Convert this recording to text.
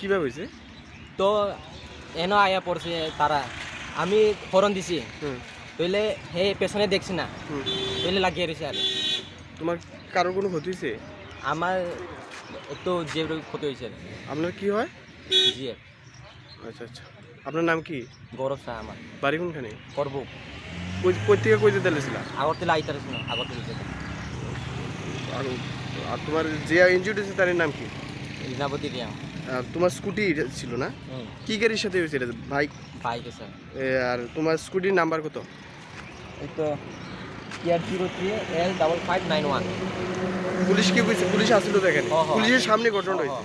কীভাবে হয়েছে? তো এন আয়া পড়ছে তারা। আমি হরণ দিছি। তইলে সেই পেছনে দেখছি না। তইলে লাগিয়ে রয়েছে আর। তোমার কারোর কোনো ক্ষতি হয়েছে? আমার একটু জিএফ ক্ষতি হয়েছে। আপনার কি হয়? জিএফ আচ্ছা আচ্ছা। আপনার নাম কি? গৌরব শাহ আমার। বাড়ি কোনখানে? করব। কই কই যেতে লেছিলা আগরতলা আইতার আগরতলা আর তোমার যে হয়েছে তার নাম কি? লীলাবতী রিয়া। তোমার স্কুটি ছিল না? কি গাড়ির সাথে হয়েছে এটা? বাইক? বাইকে স্যার আর তোমার স্কুটির নাম্বার কত? এই তো care zero three L double five nine one police কি হয়েছে পুলিশ আসলো দেখেন। পুলিশের সামনে ঘটনা হয়েছে।